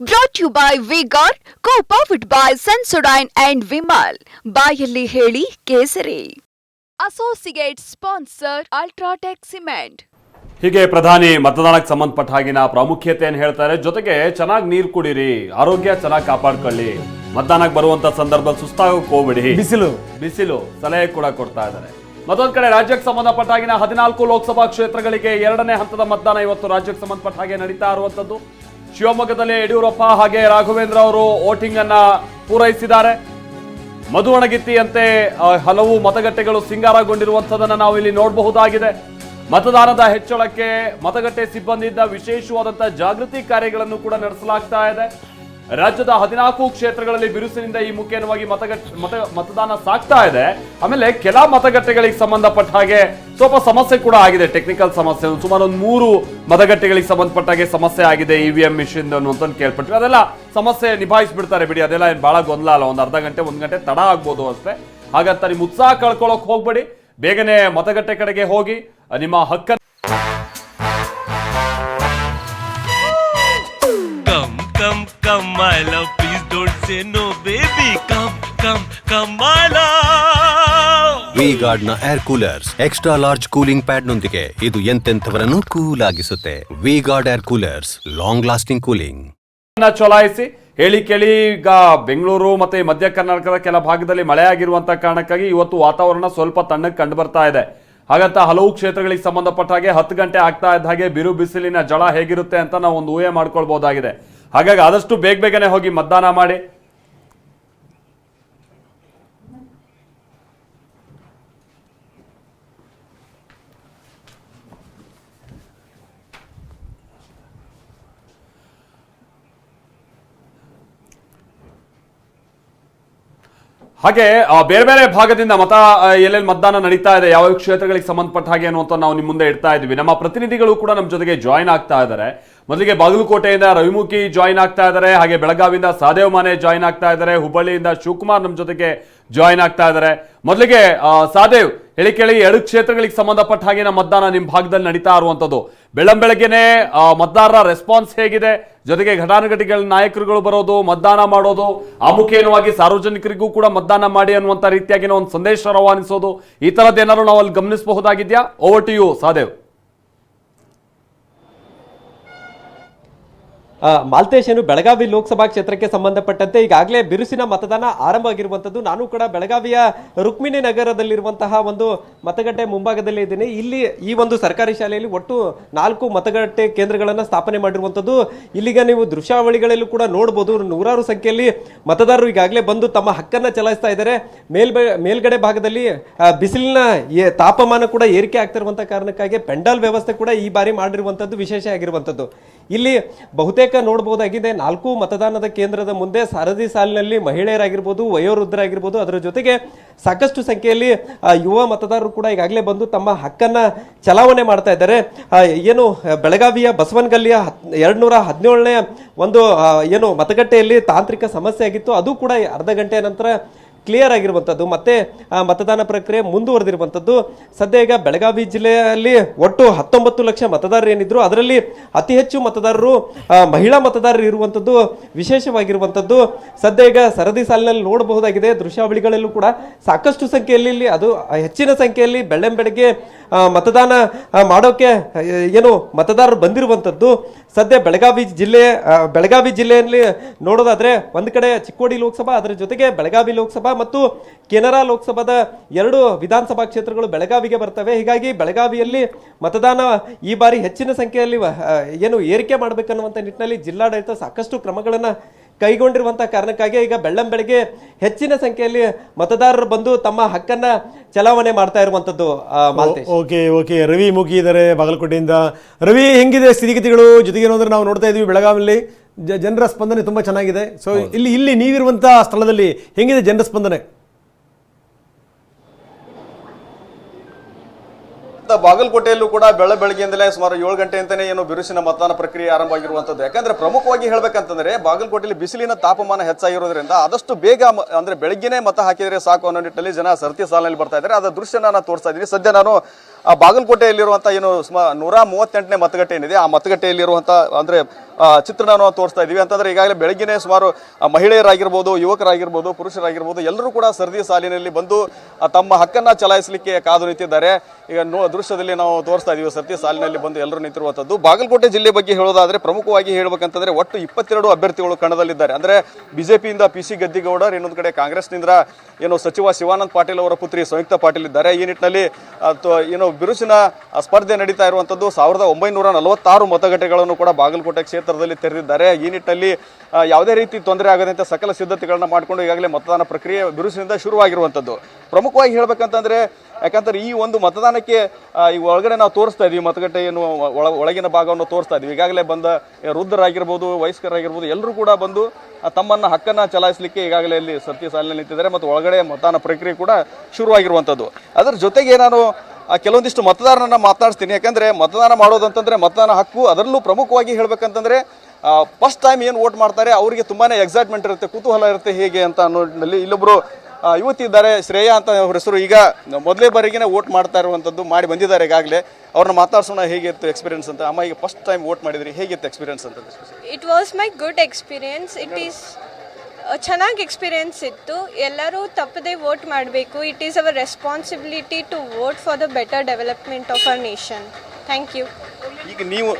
Brought you by by Vigor, co-powered by and and Vimal. ಬಾಯಲ್ಲಿ ಹೇಳಿ ಕೇಸರಿ. Associate sponsor UltraTech cement ಹೀಗೆ ಪ್ರಧಾನಿ ಮತದಾನಕ್ಕೆ ಸಂಬಂಧಪಟ್ಟ ಹಾಗಿನ ಪ್ರಾಮುಖ್ಯತೆಯನ್ನು ಹೇಳ್ತಾರೆ. ಜೊತೆಗೆ ಚೆನ್ನಾಗಿ ನೀರು ಕುಡಿರಿ ಆರೋಗ್ಯ ಚೆನ್ನಾಗಿ ಕಾಪಾಡ್ಕೊಳ್ಳಿ. ಮತದಾನಕ್ಕೆ ಬರುವಂತ ಸಂದರ್ಭದಲ್ಲಿ ಸುಸ್ತಾಗಕ್ಕೆ ಹೋಗ್ಬಿಡಿ. ಬಿಸಿಲು. ಬಿಸಿಲು ಸಲಹೆ ಕೂಡ ಕೊಡ್ತಾ ಇದ್ದಾರೆ. ಮತ್ತೊಂದ್ ಕಡೆ ರಾಜ್ಯಕ್ಕೆ ಸಂಬಂಧಪಟ್ಟ ಹಾಗಿನ ಹದಿನಾಲ್ಕು ಲೋಕಸಭಾ ಕ್ಷೇತ್ರಗಳಿಗೆ ಎರಡನೇ ಹಂತದ ಮತದಾನ ಇವತ್ತು ರಾಜ್ಯಕ್ಕೆ ಸಂಬಂಧಪಟ್ಟ ಹಾಗೆ ನಡೀತಾ ಇರುವಂತದ್ದು. ಶಿವಮೊಗ್ಗದಲ್ಲಿ ಯಡಿಯೂರಪ್ಪ ಹಾಗೆ ರಾಘವೇಂದ್ರ ಅವರು ವೋಟಿಂಗ್ ಅನ್ನ ಪೂರೈಸಿದ್ದಾರೆ. ಮಧು ಒಣಗಿತ್ತಿಯಂತೆ ಹಲವು ಮತಗಟ್ಟೆಗಳು ಸಿಂಗಾರಗೊಂಡಿರುವಂತದನ್ನ ನಾವು ಇಲ್ಲಿ ನೋಡಬಹುದಾಗಿದೆ. ಮತದಾನದ ಹೆಚ್ಚಳಕ್ಕೆ ಮತಗಟ್ಟೆ ಸಿಬ್ಬಂದಿಯಿಂದ ವಿಶೇಷವಾದಂತಹ ಜಾಗೃತಿ ಕಾರ್ಯಗಳನ್ನು ಕೂಡ ನಡೆಸಲಾಗ್ತಾ ಇದೆ. ರಾಜ್ಯದ ಹದಿನಾಲ್ಕು ಕ್ಷೇತ್ರಗಳಲ್ಲಿ ಬಿರುಸಿನಿಂದ ಈ ಮುಖೇನವಾಗಿ ಮತಗಟ್ಟೆ ಮತ ಮತದಾನ ಸಾಗ್ತಾ ಇದೆ. ಆಮೇಲೆ ಕೆಲ ಮತಗಟ್ಟೆಗಳಿಗೆ ಸಂಬಂಧಪಟ್ಟ ಹಾಗೆ ಸ್ವಲ್ಪ ಸಮಸ್ಯೆ ಕೂಡ ಆಗಿದೆ ಟೆಕ್ನಿಕಲ್ ಸಮಸ್ಯೆ. ಸುಮಾರು ಒಂದು ಮೂರು ಮತಗಟ್ಟೆಗಳಿಗೆ ಸಂಬಂಧಪಟ್ಟ ಹಾಗೆ ಸಮಸ್ಯೆ ಆಗಿದೆ ಇ ವಿ ಎಂ ಮಿಷಿನ್ ಅಂತ ಕೇಳ್ಪಟ್ವಿ ಅದೆಲ್ಲ ಸಮಸ್ಯೆ ನಿಭಾಯಿಸ್ಬಿಡ್ತಾರೆ ಬಿಡಿ. ಅದೆಲ್ಲ ಏನು ಬಹಳ ಗೊಂದಲ ಅಲ್ಲ. ಒಂದು ಅರ್ಧ ಗಂಟೆ, ಒಂದು ಗಂಟೆ ತಡ ಆಗ್ಬೋದು ಅಷ್ಟೇ. ಹಾಗಂತ ನಿಮ್ಮ ಉತ್ಸಾಹ ಕಳ್ಕೊಳ್ಳೋಕೆ ಹೋಗ್ಬೇಡಿ. ಬೇಗನೆ ಮತಗಟ್ಟೆ ಕಡೆಗೆ ಹೋಗಿ. ನಿಮ್ಮ ಹಕ್ಕನ್ನು ಗಾರ್ಡ್ನ air coolers extra large cooling pad ನೊಂದಿಗೆ ಇದು ಎಂತೆಂಥವರನ್ನು cool ಆಗಿಸುತ್ತೆ V guard air coolers long lasting cooling ಚಲಾಯಿಸಿ, ಹೇಳಿ ಕೇಳಿ, ಈಗ ಬೆಂಗಳೂರು ಮತ್ತೆ ಮಧ್ಯ ಕರ್ನಾಟಕದ ಕೆಲ ಭಾಗದಲ್ಲಿ ಮಳೆ ಕಾರಣಕ್ಕಾಗಿ ಇವತ್ತು ವಾತಾವರಣ ಸ್ವಲ್ಪ ತಣ್ಣಗೆ ಕಂಡು ಬರ್ತಾ ಇದೆ. ಹಾಗಂತ ಹಲವು ಕ್ಷೇತ್ರಗಳಿಗೆ ಸಂಬಂಧಪಟ್ಟ ಹಾಗೆ ಹತ್ತು ಗಂಟೆ ಆಗ್ತಾ ಇದ್ದ ಹಾಗೆ ಬಿರು ಬಿಸಿಲಿನ ಜಳ ಹೇಗಿರುತ್ತೆ ಅಂತ ನಾವು ಒಂದು ಊಹೆ ಮಾಡ್ಕೊಳ್ಬಹುದಾಗಿದೆ ಹಾಗಾಗಿ ಆದಷ್ಟು ಬೇಗ ಬೇಗನೆ ಹೋಗಿ ಮತದಾನ ಮಾಡಿ. ಹಾಗೆ ಬೇರೆ ಬೇರೆ ಭಾಗದಿಂದ ಮತ ಎಲ್ಲೆಲ್ಲಿ ಮತದಾನ ನಡೀತಾ ಇದೆ, ಯಾವ ಕ್ಷೇತ್ರಗಳಿಗೆ ಸಂಬಂಧಪಟ್ಟ ಹಾಗೆ ಅನ್ನುವಂತ ನಾವು ನಿಮ್ಮ ಮುಂದೆ ಇಡ್ತಾ ಇದ್ವಿ. ನಮ್ಮ ಪ್ರತಿನಿಧಿಗಳು ಕೂಡ ನಮ್ಮ ಜೊತೆಗೆ ಜಾಯಿನ್ ಆಗ್ತಾ ಇದ್ದಾರೆ. ಮೊದಲಿಗೆ ಬಾಗಲಕೋಟೆಯಿಂದ ರವಿಮುಖಿ ಜಾಯಿನ್ ಆಗ್ತಾ ಇದ್ದಾರೆ, ಹಾಗೆ ಬೆಳಗಾವಿಯಿಂದ ಸಾದೇವ್ ಮಾನೆ ಜಾಯಿನ್ ಆಗ್ತಾ ಇದ್ದಾರೆ, ಹುಬ್ಬಳ್ಳಿಯಿಂದ ಶಿವಕುಮಾರ್ ನಮ್ಮ ಜೊತೆಗೆ ಜಾಯಿನ್ ಆಗ್ತಾ ಇದ್ದಾರೆ. ಮೊದಲಿಗೆ ಸಾದೇವ್, ಹೇಳಿ ಕೇಳಿ, ಎರಡು ಕ್ಷೇತ್ರಗಳಿಗೆ ಸಂಬಂಧಪಟ್ಟ ಹಾಗೆ ಮತದಾನ ನಿಮ್ಮ ಭಾಗದಲ್ಲಿ ನಡೀತಾ ಇರುವಂತದ್ದು. ಬೆಳಂಬೆಳಗ್ಗೆನೆ ಮತದಾರರ ರೆಸ್ಪಾನ್ಸ್ ಹೇಗಿದೆ? ಜೊತೆಗೆ ಘಟಾನುಘಟಿಗಳ ನಾಯಕರುಗಳು ಬರೋದು, ಮತದಾನ ಮಾಡೋದು ಆಮುಖೇನವಾಗಿ ಸಾರ್ವಜನಿಕರಿಗೂ ಕೂಡ ಮತದಾನ ಮಾಡಿ ಅನ್ನುವಂತ ರೀತಿಯಾಗಿನ ಒಂದು ಸಂದೇಶ ರವಾನಿಸೋದು, ಈ ತರದ್ದು ಏನಾದ್ರು ನಾವು ಅಲ್ಲಿ ಗಮನಿಸಬಹುದಾಗಿದ್ಯಾ? Over to you Sadev. ಆ, ಮಾಲ್ತೇಶ್ ಬೆಳಗಾವಿ ಲೋಕಸಭಾ ಕ್ಷೇತ್ರಕ್ಕೆ ಸಂಬಂಧಪಟ್ಟಂತೆ ಈಗಾಗಲೇ ಬಿರುಸಿನ ಮತದಾನ ಆರಂಭ ಆಗಿರುವಂಥದ್ದು. ನಾನು ಕೂಡ ಬೆಳಗಾವಿಯ ರುಕ್ಮಿಣಿ ನಗರದಲ್ಲಿರುವಂತಹ ಒಂದು ಮತಗಟ್ಟೆ ಮುಂಭಾಗದಲ್ಲಿ ಇದ್ದೀನಿ. ಇಲ್ಲಿ ಈ ಒಂದು ಸರ್ಕಾರಿ ಶಾಲೆಯಲ್ಲಿ ಒಟ್ಟು ನಾಲ್ಕು ಮತಗಟ್ಟೆ ಕೇಂದ್ರಗಳನ್ನು ಸ್ಥಾಪನೆ ಮಾಡಿರುವಂಥದ್ದು. ಇಲ್ಲಿಗ ನೀವು ದೃಶ್ಯಾವಳಿಗಳಲ್ಲೂ ಕೂಡ ನೋಡಬಹುದು ನೂರಾರು ಸಂಖ್ಯೆಯಲ್ಲಿ ಮತದಾರರು ಈಗಾಗಲೇ ಬಂದು ತಮ್ಮ ಹಕ್ಕನ್ನು ಚಲಾಯಿಸ್ತಾ ಇದ್ದಾರೆ. ಮೇಲ್ಬೆ ಮೇಲ್ಗಡೆ ಭಾಗದಲ್ಲಿ ಬಿಸಿಲಿನ ತಾಪಮಾನ ಕೂಡ ಏರಿಕೆ ಆಗ್ತಿರುವಂಥ ಕಾರಣಕ್ಕಾಗಿ ಪೆಂಡಾಲ್ ವ್ಯವಸ್ಥೆ ಕೂಡ ಈ ಬಾರಿ ಮಾಡಿರುವಂಥದ್ದು ವಿಶೇಷ ಆಗಿರುವಂತದ್ದು ಇಲ್ಲಿ ಬಹುತೇಕ ನೋಡಬಹುದಾಗಿದೆ ನಾಲ್ಕು ಮತದಾನದ ಕೇಂದ್ರದ ಮುಂದೆ ಸರದಿ ಸಾಲಿನಲ್ಲಿ ಮಹಿಳೆಯರಾಗಿರ್ಬೋದು, ವಯೋವೃದ್ಧರಾಗಿರ್ಬೋದು. ಅದರ ಜೊತೆಗೆ ಸಾಕಷ್ಟು ಸಂಖ್ಯೆಯಲ್ಲಿ ಯುವ ಮತದಾರರು ಕೂಡ ಈಗಾಗಲೇ ಬಂದು ತಮ್ಮ ಹಕ್ಕನ್ನು ಚಲಾವಣೆ ಮಾಡ್ತಾ ಇದ್ದಾರೆ. ಏನು, ಬೆಳಗಾವಿಯ ಬಸವನಗಲ್ಲಿಯ ಎರಡು ನೂರ ಹದಿನೇಳನೇ ಒಂದು ಏನು ಮತಗಟ್ಟೆಯಲ್ಲಿ ತಾಂತ್ರಿಕ ಸಮಸ್ಯೆ ಆಗಿತ್ತು. ಅದು ಕೂಡ ಅರ್ಧ ಗಂಟೆಯ ನಂತರ ಕ್ಲಿಯರ್ ಆಗಿರುವಂಥದ್ದು ಮತ್ತೆ ಮತದಾನ ಪ್ರಕ್ರಿಯೆ ಮುಂದುವರೆದಿರುವಂಥದ್ದು ಸದ್ಯ ಈಗ ಬೆಳಗಾವಿ ಜಿಲ್ಲೆಯಲ್ಲಿ ಒಟ್ಟು ಹತ್ತೊಂಬತ್ತು ಲಕ್ಷ ಮತದಾರರು ಏನಿದ್ರು, ಅದರಲ್ಲಿ ಅತಿ ಹೆಚ್ಚು ಮತದಾರರು ಮಹಿಳಾ ಮತದಾರರು ಇರುವಂಥದ್ದು ವಿಶೇಷವಾಗಿರುವಂಥದ್ದು ಸದ್ಯ ಈಗ ಸರದಿ ಸಾಲಿನಲ್ಲಿ ನೋಡಬಹುದಾಗಿದೆ, ದೃಶ್ಯಾವಳಿಗಳಲ್ಲೂ ಕೂಡ ಸಾಕಷ್ಟು ಸಂಖ್ಯೆಯಲ್ಲಿ ಇಲ್ಲಿ, ಅದು ಹೆಚ್ಚಿನ ಸಂಖ್ಯೆಯಲ್ಲಿ ಬೆಳ್ಳಂ ಬೆಳಗ್ಗೆ ಮತದಾನ ಮಾಡೋಕೆ, ಏನು ಮತದಾರರು ಬಂದಿರುವಂಥದ್ದು ಸದ್ಯ ಬೆಳಗಾವಿ ಜಿಲ್ಲೆ ಬೆಳಗಾವಿ ಜಿಲ್ಲೆಯಲ್ಲಿ ನೋಡೋದಾದ್ರೆ, ಒಂದು ಕಡೆ ಚಿಕ್ಕೋಡಿ ಲೋಕಸಭಾ, ಅದರ ಜೊತೆಗೆ ಬೆಳಗಾವಿ ಲೋಕಸಭಾ ಮತ್ತು ಕೆನರಾ ಲೋಕಸಭಾದ ಎರಡು ವಿಧಾನಸಭಾ ಕ್ಷೇತ್ರಗಳು ಬೆಳಗಾವಿಗೆ ಬರ್ತವೆ. ಹೀಗಾಗಿ ಬೆಳಗಾವಿಯಲ್ಲಿ ಮತದಾನ ಈ ಬಾರಿ ಹೆಚ್ಚಿನ ಸಂಖ್ಯೆಯಲ್ಲಿ ಏನು ಏರಿಕೆ ಮಾಡಬೇಕನ್ನುವಂಥ ನಿಟ್ಟಿನಲ್ಲಿ ಜಿಲ್ಲಾಡಳಿತ ಸಾಕಷ್ಟು ಕ್ರಮಗಳನ್ನು ಕೈಗೊಂಡಿರುವಂಥ ಕಾರಣಕ್ಕಾಗಿ ಈಗ ಬೆಳ್ಳಂ ಬೆಳಗ್ಗೆ ಹೆಚ್ಚಿನ ಸಂಖ್ಯೆಯಲ್ಲಿ ಮತದಾರರು ಬಂದು ತಮ್ಮ ಹಕ್ಕನ್ನ ಚಲಾವಣೆ ಮಾಡ್ತಾ ಇರುವಂಥದ್ದು ಓಕೆ ಓಕೆ. ರವಿ ಮುಗಿದರೆ ಬಾಗಲಕೋಟೆಯಿಂದ. ರವಿ, ಹೆಂಗಿದೆ ಸ್ಥಿತಿಗತಿಗಳು? ಜೊತೆಗೆ ಏನಂದ್ರೆ ನಾವು ನೋಡ್ತಾ ಇದ್ದೀವಿ ಬೆಳಗಾವಿಯಲ್ಲಿ. ಜನರ ಸ್ಪಂದನೆ ತುಂಬಾ ಚೆನ್ನಾಗಿದೆ. ಸೊ ಇಲ್ಲಿ ಇಲ್ಲಿ ನೀವಿರುವಂತ ಸ್ಥಳದಲ್ಲಿ ಹೆಂಗಿದೆ ಜನರ ಸ್ಪಂದನೆ? ತ- ಬಾಗಲಕೋಟೆಯಲ್ಲೂ ಕೂಡ ಬೆಳ ಬೆಳಗ್ಗೆಯಿಂದಲೇ ಸುಮಾರು ಏಳು ಗಂಟೆಯಿಂದಲೇ ಏನು ಬಿರುಸಿನ ಮತದಾನ ಪ್ರಕ್ರಿಯೆ ಆರಂಭ ಆಗಿರುವಂತದ್ದು ಯಾಕಂದ್ರೆ ಪ್ರಮುಖವಾಗಿ ಹೇಳ್ಬೇಕಂತಂದ್ರೆ ಬಾಗಲಕೋಟೆಯಲ್ಲಿ ಬಿಸಿಲಿನ ತಾಪಮಾನ ಹೆಚ್ಚಾಗಿರೋದ್ರಿಂದ ಆದಷ್ಟು ಬೇಗ ಮ- ಅಂದ್ರೆ ಬೆಳಗ್ಗೆನೇ ಮತ ಹಾಕಿದ್ರೆ ಸಾಕು ಅನ್ನೋ ನಿಟ್ಟಿನಲ್ಲಿ ಜನ ಸರತಿ ಸಾಲಿನಲ್ಲಿ ಬರ್ತಾ ಇದ್ದಾರೆ. ಅದರ ದೃಶ್ಯ ನಾನು ತೋರಿಸ್ತಾ ಇದ್ದೀನಿ. ಸದ್ಯ ನಾನು ಆ ಬಾಗಲಕೋಟೆಯಲ್ಲಿರುವಂಥ ಏನು ಸುಮಾ ನೂರ ಮೂವತ್ತೆಂಟನೇ ಮತಗಟ್ಟೆ ಏನಿದೆ, ಆ ಮತಗಟ್ಟೆಯಲ್ಲಿರುವಂಥ ಅಂದರೆ ಚಿತ್ರಣವನ್ನು ತೋರಿಸ್ತಾ ಇದ್ದೀವಿ. ಅಂತಂದರೆ ಈಗಾಗಲೇ ಬೆಳಗ್ಗೆನೇ ಸುಮಾರು ಮಹಿಳೆಯರಾಗಿರ್ಬೋದು, ಯುವಕರಾಗಿರ್ಬೋದು, ಪುರುಷರಾಗಿರ್ಬೋದು, ಎಲ್ಲರೂ ಕೂಡ ಸರದಿ ಸಾಲಿನಲ್ಲಿ ಬಂದು ತಮ್ಮ ಹಕ್ಕನ್ನು ಚಲಾಯಿಸಲಿಕ್ಕೆ ಕಾದು ನಿಂತಿದ್ದಾರೆ. ಈಗ ನೋ, ದೃಶ್ಯದಲ್ಲಿ ನಾವು ತೋರಿಸ್ತಾ ಇದ್ದೀವಿ, ಸರದಿ ಸಾಲಿನಲ್ಲಿ ಬಂದು ಎಲ್ಲರೂ ನಿಂತಿರುವಂಥದ್ದು. ಬಾಗಲಕೋಟೆ ಜಿಲ್ಲೆ ಬಗ್ಗೆ ಹೇಳೋದಾದರೆ ಪ್ರಮುಖವಾಗಿ ಹೇಳಬೇಕಂತಂದರೆ ಒಟ್ಟು ಇಪ್ಪತ್ತೆರಡು ಅಭ್ಯರ್ಥಿಗಳು ಕಣದಲ್ಲಿದ್ದಾರೆ. ಅಂದ್ರೆ ಬಿಜೆಪಿಯಿಂದ ಪಿ ಸಿ ಗದ್ದಿಗೌಡರ್, ಇನ್ನೊಂದು ಕಡೆ ಕಾಂಗ್ರೆಸ್ನಿಂದ, ಏನು ಸಚಿವ ಶಿವಾನಂದ ಪಾಟೀಲ್ ಅವರ ಪುತ್ರಿ ಸಂಯುಕ್ತ ಪಾಟೀಲ್ ಇದ್ದಾರೆ. ಈ ನಿಟ್ಟಿನಲ್ಲಿ ಏನು ಬಿರುಸಿನ ಸ್ಪರ್ಧೆ ನಡೀತಾ ಇರುವಂಥದ್ದು. ಸಾವಿರದ ಒಂಬೈನೂರ ನಲವತ್ತಾರು ಮತಗಟ್ಟೆಗಳನ್ನು ಕೂಡ ಬಾಗಲಕೋಟೆ ಕ್ಷೇತ್ರದಲ್ಲಿ ತೆರೆದಿದ್ದಾರೆ. ಈ ನಿಟ್ಟಿನಲ್ಲಿ ಯಾವುದೇ ರೀತಿ ತೊಂದರೆ ಆಗದಂತೆ ಸಕಲ ಸಿದ್ಧತೆಗಳನ್ನು ಮಾಡಿಕೊಂಡು ಈಗಾಗಲೇ ಮತದಾನ ಪ್ರಕ್ರಿಯೆ ಬಿರುಸಿನಿಂದ ಶುರುವಾಗಿರುವಂಥದ್ದು. ಪ್ರಮುಖವಾಗಿ ಹೇಳಬೇಕಂತಂದರೆ ಯಾಕಂದ್ರೆ ಈ ಒಂದು ಮತದಾನಕ್ಕೆ ಈ ಒಳಗಡೆ ನಾವು ತೋರಿಸ್ತಾ ಇದೀವಿ ಮತಗಟ್ಟೆ ಏನು ಒಳ, ಒಳಗಿನ ಭಾಗವನ್ನು ತೋರಿಸ್ತಾ ಇದೀವಿ. ಈಗಾಗಲೇ ಬಂದ ವೃದ್ಧರಾಗಿರ್ಬೋದು, ವಯಸ್ಕರಾಗಿರ್ಬೋದು, ಎಲ್ಲರೂ ಕೂಡ ಬಂದು ತಮ್ಮನ್ನು ಹಕ್ಕನ್ನ ಚಲಾಯಿಸಲಿಕ್ಕೆ ಈಗಾಗಲೇ ಇಲ್ಲಿ ಸತ್ಯ ಸಾಲಿನಲ್ಲಿ ನಿಂತಿದ್ದಾರೆ. ಮತ್ತು ಒಳಗಡೆ ಮತದಾನ ಪ್ರಕ್ರಿಯೆ ಕೂಡ ಶುರುವಾಗಿರುವಂಥದ್ದು. ಅದರ ಜೊತೆಗೆ ನಾನು ಕೆಲವೊಂದಿಷ್ಟು ಮತದಾರರನ್ನ ಮಾತನಾಡಿಸ್ತೀನಿ. ಯಾಕಂದರೆ ಮತದಾನ ಮಾಡೋದಂತಂದರೆ ಮತದಾನ ಹಕ್ಕು ಅದರಲ್ಲೂ ಪ್ರಮುಖವಾಗಿ ಹೇಳಬೇಕಂತಂದರೆ ಫಸ್ಟ್ ಟೈಮ್ ಏನು ವೋಟ್ ಮಾಡ್ತಾರೆ ಅವರಿಗೆ ತುಂಬಾ ಎಕ್ಸೈಟ್ಮೆಂಟ್ ಇರುತ್ತೆ ಕುತೂಹಲ ಇರುತ್ತೆ ಹೇಗೆ ಅಂತ ಅನ್ನೋದ್ರಲ್ಲಿ ಇಲ್ಲೊಬ್ಬರು ಆ, ಯುವತಿ ಇದ್ದಾರೆ ಶ್ರೇಯಾ ಅಂತ ಅವ್ರ ಹೆಸರು ಈಗ ಮೊದಲೇ ಬಾರಿಗೆ ವೋಟ್ ಮಾಡ್ತಾ ಇರುವಂಥದ್ದು ಮಾಡಿ ಬಂದಿದ್ದಾರೆ ಈಗಾಗಲೇ. ಅವ್ರನ್ನ ಮಾತಾಡ್ಸೋಣ ಹೇಗಿತ್ತು ಎಕ್ಸ್ಪೀರಿಯನ್ಸ್ ಅಂತ. ಅಮ್ಮ ಈಗ ಫಸ್ಟ್ ಟೈಮ್ ವೋಟ್ ಮಾಡಿದ್ರಿ ಹೇಗಿತ್ತು ಎಕ್ಸ್ಪೀರಿಯನ್ಸ್ ಅಂತ? It was my good experience it is ಚೆನ್ನಾಗಿ ಎಕ್ಸ್ಪೀರಿಯೆನ್ಸ್ ಇತ್ತು. ಎಲ್ಲರೂ ತಪ್ಪದೇ ವೋಟ್ ಮಾಡಬೇಕು. It is our responsibility to vote for the better development of our nation thank you ಈಗ ನೀವು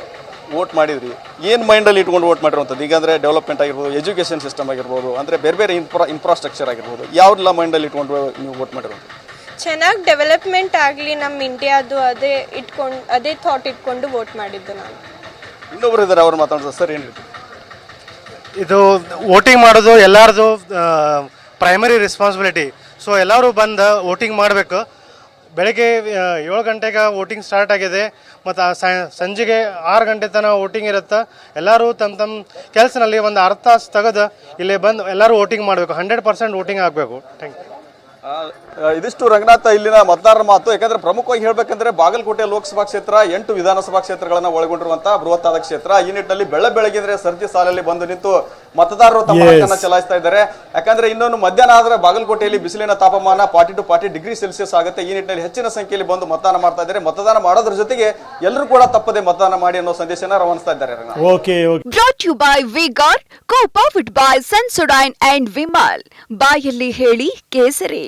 ವೋಟ್ ಮಾಡಿದ್ರಿ. ಏನು ಮೈಂಡಲ್ಲಿ ಇಟ್ಕೊಂಡು ವೋಟ್ ಮಾಡಿರುವಂಥದ್ದು ಈಗ ಅಂದರೆ ಡೆವಲಪ್ಮೆಂಟ್ ಆಗಿರ್ಬೋದು ಎಜುಕೇಷನ್ ಸಿಸ್ಟಮ್ ಆಗಿರ್ಬೋದು ಅಂದರೆ ಬೇರೆ ಬೇರೆ ಇನ್ಫ್ರಾ ಇನ್ಫ್ರಾಸ್ಟ್ರಕ್ಚರ್ ಆಗಿರ್ಬೋದು ಯಾವ್ದೆಲ್ಲ ಮೈಂಡಲ್ಲಿ ಇಟ್ಕೊಂಡು ನೀವು ವೋಟ್ ಮಾಡಿರೋದು ಚೆನ್ನಾಗಿ ಡೆವಲಪ್ಮೆಂಟ್ ಆಗಲಿ ನಮ್ಮ ಇಂಡಿಯಾದು ಅದೇ ಇಟ್ಕೊಂಡು ಅದೇ ಥಾಟ್ ಇಟ್ಕೊಂಡು ವೋಟ್ ಮಾಡಿದ್ದು ನಾನು. ಇನ್ನೊಬ್ಬರು ಇದ್ದಾರೆ ಅವ್ರು ಮಾತಾಡ್ತಾರೆ ಸರ್ ಏನು ಇದು ವೋಟಿಂಗ್ ಮಾಡೋದು ಎಲ್ಲರದು ಪ್ರೈಮರಿ ರೆಸ್ಪಾನ್ಸಿಬಿಲಿಟಿ ಸೊ ಎಲ್ಲರೂ ಬಂದು ವೋಟಿಂಗ್ ಮಾಡಬೇಕು. ಬೆಳಗ್ಗೆ ಏಳು ಗಂಟೆಗೆ ವೋಟಿಂಗ್ ಸ್ಟಾರ್ಟ್ ಆಗಿದೆ. ಮತ್ತು ಸಂಜೆಗೆ ಆರು ಗಂಟೆ ತನಕ ವೋಟಿಂಗ್ ಇರುತ್ತೆ, ಎಲ್ಲರೂ ತಮ್ಮ ತಮ್ಮ ಕೆಲಸನಲ್ಲಿ ಒಂದು ಅರ್ಧ ತಾಸು ತೆಗೆದು ಇಲ್ಲಿ ಬಂದು ಎಲ್ಲರೂ ವೋಟಿಂಗ್ ಮಾಡಬೇಕು. ಹಂಡ್ರೆಡ್ ಪರ್ಸೆಂಟ್ ವೋಟಿಂಗ್ ಆಗಬೇಕು. ಥ್ಯಾಂಕ್ ಯು ಇದಿಷ್ಟು ರಂಗನಾಥ ಇಲ್ಲಿನ ಮತದಾರರ ಮಾತು. ಯಾಕಂದ್ರೆ ಪ್ರಮುಖವಾಗಿ ಹೇಳ್ಬೇಕಂದ್ರೆ ಬಾಗಲಕೋಟೆ ಲೋಕಸಭಾ ಕ್ಷೇತ್ರ ಎಂಟು ವಿಧಾನಸಭಾ ಕ್ಷೇತ್ರಗಳನ್ನ ಒಳಗೊಂಡಿರುವಂತಹ ಆದ ಕ್ಷೇತ್ರ. ಈ ನಿಟ್ಟಿನಲ್ಲಿ ಬೆಳೆ ಬೆಳಗಿದ್ರೆ ಸರ್ಜಿ ಸಾಲಲ್ಲಿ ಬಂದು ನಿಂತು ಮತದಾರರು ತಮ್ಮ. ಹಕ್ಕನ್ನ ಚಲಾಯಿಸ್ತಾ ಇದ್ದಾರೆ. ಯಾಕಂದ್ರೆ ಇನ್ನೊಂದು ಮಧ್ಯಾಹ್ನ ಆದ್ರೆ ಬಾಗಲಕೋಟೆಯಲ್ಲಿ ಬಿಸಿಲಿನ ತಾಪಮಾನ forty to forty degree Celsius ಆಗುತ್ತೆ. ಈ ನಿಟ್ಟಿನಲ್ಲಿ ಹೆಚ್ಚಿನ ಸಂಖ್ಯೆಯಲ್ಲಿ ಬಂದು ಮತದಾನ ಮಾಡ್ತಾ ಇದ್ದಾರೆ. ಮತದಾನ ಮಾಡೋದ್ರ ಜೊತೆಗೆ ಎಲ್ಲರೂ ಕೂಡ ತಪ್ಪದೆ ಮತದಾನ ಮಾಡಿ ಅನ್ನೋ ಸಂದೇಶನ ರವಾನಿಸ್ತಾ ಇದ್ದಾರೆ co-powered by Sensodyne and ಬಾಯಲ್ಲಿ ಹೇಳಿ ಕೇಸರಿ.